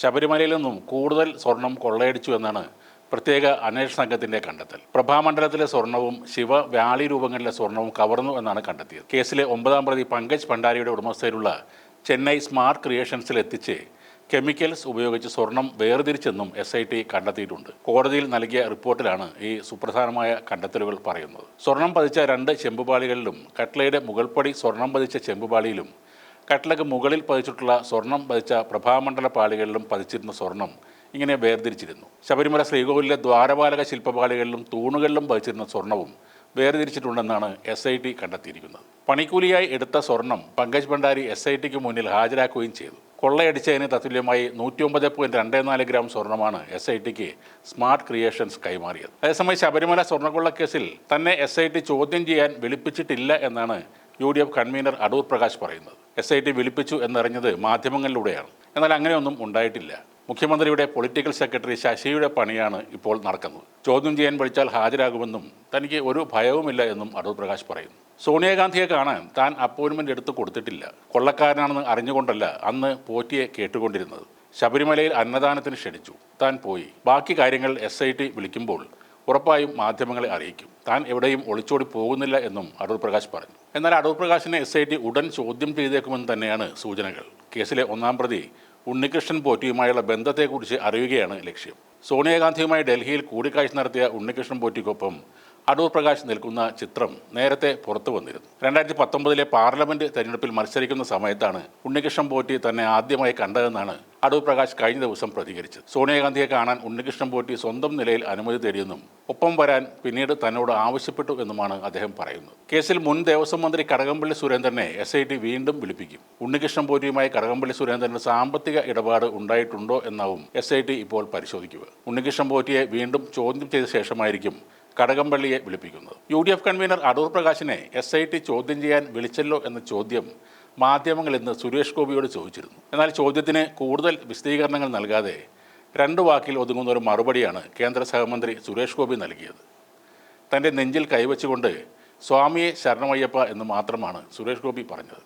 ശബരിമലയിൽ നിന്നും കൂടുതൽ സ്വർണം കൊള്ളയടിച്ചു എന്നാണ് പ്രത്യേക അന്വേഷണ സംഘത്തിന്റെ കണ്ടെത്തൽ. പ്രഭാമണ്ഡലത്തിലെ സ്വർണവും ശിവ വ്യാളി രൂപങ്ങളിലെ സ്വർണവും കവർന്നു എന്നാണ് കണ്ടെത്തിയത്. കേസിലെ ഒമ്പതാം പ്രതി പങ്കജ് ഭണ്ഡാരിയുടെ ഉടമസ്ഥയിലുള്ള ചെന്നൈ സ്മാർട്ട് ക്രിയേഷൻസിൽ എത്തിച്ച് കെമിക്കൽസ് ഉപയോഗിച്ച് സ്വർണം വേർതിരിച്ചെന്നും എസ് ഐ ടി കണ്ടെത്തിയിട്ടുണ്ട്. കോടതിയിൽ നൽകിയ റിപ്പോർട്ടിലാണ് ഈ സുപ്രധാനമായ കണ്ടെത്തലുകൾ പറയുന്നത്. സ്വർണം പതിച്ച രണ്ട് ചെമ്പുപാളികളിലും കട്ട്ലയുടെ മുകൾപ്പടി സ്വർണം പതിച്ച ചെമ്പുപാളിയിലും കട്ട്ലക്ക് മുകളിൽ പതിച്ചിട്ടുള്ള സ്വർണം പതിച്ച പ്രഭാമണ്ഡല പാളികളിലും പതിച്ചിരുന്ന സ്വർണം ഇങ്ങനെ വേർതിരിച്ചിരുന്നു. ശബരിമല ശ്രീകോവിലെ ദ്വാരപാലക ശില്പപാളികളിലും തൂണുകളിലും പതിച്ചിരുന്ന സ്വർണവും വേർതിരിച്ചിട്ടുണ്ടെന്നാണ് എസ് ഐ ടി കണ്ടെത്തിയിരിക്കുന്നത്. പണിക്കൂലിയായി എടുത്ത സ്വർണം പങ്കജ് ഭണ്ഡാരി എസ് ഐ ടിക്ക് മുന്നിൽ ഹാജരാക്കുകയും ചെയ്തു. കൊള്ളയടിച്ചതിന് തത്തുല്യമായി നൂറ്റി ഒമ്പത് പോയിന്റ് രണ്ട് നാല് ഗ്രാം സ്വർണമാണ് എസ് ഐ ടിക്ക് സ്മാർട്ട് ക്രിയേഷൻസ് കൈമാറിയത്. അതേസമയം ശബരിമല സ്വർണക്കൊള്ളക്കേസിൽ തന്നെ എസ് ഐ ടി ചോദ്യം ചെയ്യാൻ വിളിപ്പിച്ചിട്ടില്ല എന്നാണ് U D F convener Adoor Prakash പറയുന്നത്. എസ് ഐ ടി വിളിപ്പിച്ചു എന്നറിഞ്ഞത് മാധ്യമങ്ങളിലൂടെയാണ്. എന്നാൽ അങ്ങനെയൊന്നും ഉണ്ടായിട്ടില്ല. മുഖ്യമന്ത്രിയുടെ പൊളിറ്റിക്കൽ സെക്രട്ടറി ശശിയുടെ പണിയാണ് ഇപ്പോൾ നടക്കുന്നത്. ചോദ്യം ചെയ്യാൻ വിളിച്ചാൽ ഹാജരാകുമെന്നും തനിക്ക് ഒരു ഭയവുമില്ല എന്നും അടൂർ പ്രകാശ് പറയുന്നു. സോണിയാഗാന്ധിയെ കാണാൻ താൻ അപ്പോയിൻമെന്റ് എടുത്ത് കൊടുത്തിട്ടില്ല. കൊള്ളക്കാരനാണെന്ന് അറിഞ്ഞുകൊണ്ടല്ല അന്ന് പോറ്റിയെ കേട്ടുകൊണ്ടിരുന്നത്. ശബരിമലയിൽ അന്നദാനത്തിന് ക്ഷണിച്ചു. താൻ പോയി. ബാക്കി കാര്യങ്ങൾ എസ് വിളിക്കുമ്പോൾ ഉറപ്പായും മാധ്യമങ്ങളെ അറിയിക്കും. താൻ എവിടെയും ഒളിച്ചോടി പോകുന്നില്ല എന്നും അടൂർ പ്രകാശ് പറഞ്ഞു. എന്നാൽ അടൂർ പ്രകാശിനെ എസ് ഐ ടി ഉടൻ ചോദ്യം ചെയ്തേക്കുമെന്ന് തന്നെയാണ് സൂചനകൾ. കേസിലെ ഒന്നാം പ്രതി ഉണ്ണികൃഷ്ണൻ പോറ്റിയുമായുള്ള ബന്ധത്തെക്കുറിച്ച് അറിയുകയാണ് ലക്ഷ്യം. സോണിയാഗാന്ധിയുമായി ഡൽഹിയിൽ കൂടിക്കാഴ്ച നടത്തിയ ഉണ്ണികൃഷ്ണൻ പോറ്റിക്കൊപ്പം അടൂർ പ്രകാശ് നിൽക്കുന്ന ചിത്രം നേരത്തെ പുറത്തു വന്നിരുന്നു. രണ്ടായിരത്തി പത്തൊമ്പതിലെ പാർലമെന്റ് തെരഞ്ഞെടുപ്പിൽ മത്സരിക്കുന്ന സമയത്താണ് ഉണ്ണികൃഷ്ണൻ പോറ്റി തന്നെ ആദ്യമായി കണ്ടതെന്നാണ് അടൂർ പ്രകാശ് കഴിഞ്ഞ ദിവസം പ്രതികരിച്ചത്. സോണിയാഗാന്ധിയെ കാണാൻ ഉണ്ണികൃഷ്ണൻ പോറ്റി സ്വന്തം നിലയിൽ അനുമതി തേടിയെന്നും ഒപ്പം വരാൻ പിന്നീട് തന്നോട് ആവശ്യപ്പെട്ടു എന്നുമാണ് അദ്ദേഹം പറയുന്നത്. കേസിൽ മുൻ ദേവസ്വം മന്ത്രി കടകംപള്ളി സുരേന്ദ്രനെ എസ് ഐ ടി വീണ്ടും വിളിപ്പിക്കും. ഉണ്ണികൃഷ്ണൻ പോറ്റിയുമായി കടകംപള്ളി സുരേന്ദ്രന് സാമ്പത്തിക ഇടപാട് ഉണ്ടായിട്ടുണ്ടോ എന്നാവും എസ് ഐ ടി ഇപ്പോൾ പരിശോധിക്കുക. ഉണ്ണികൃഷ്ണൻ പോറ്റിയെ വീണ്ടും ചോദ്യം ചെയ്ത ശേഷമായിരിക്കും കടകംപള്ളിയെ വിളിപ്പിക്കുന്നത് U D F convener Adoor പ്രകാശിനെ S I T ചോദ്യം ചെയ്യാൻ വിളിച്ചല്ലോ എന്ന ചോദ്യം മാധ്യമങ്ങൾ ഇന്ന് സുരേഷ് ഗോപിയോട് ചോദിച്ചിരുന്നു. എന്നാൽ ചോദ്യത്തിന് കൂടുതൽ വിശദീകരണങ്ങൾ നൽകാതെ രണ്ട് വാക്കിൽ ഒതുങ്ങുന്ന ഒരു മറുപടിയാണ് കേന്ദ്ര സഹമന്ത്രി സുരേഷ് ഗോപി നൽകിയത്. തന്റെ നെഞ്ചിൽ കൈവച്ചുകൊണ്ട് സ്വാമിയെ ശരണമയ്യപ്പ എന്ന് മാത്രമാണ് സുരേഷ് ഗോപി പറഞ്ഞത്.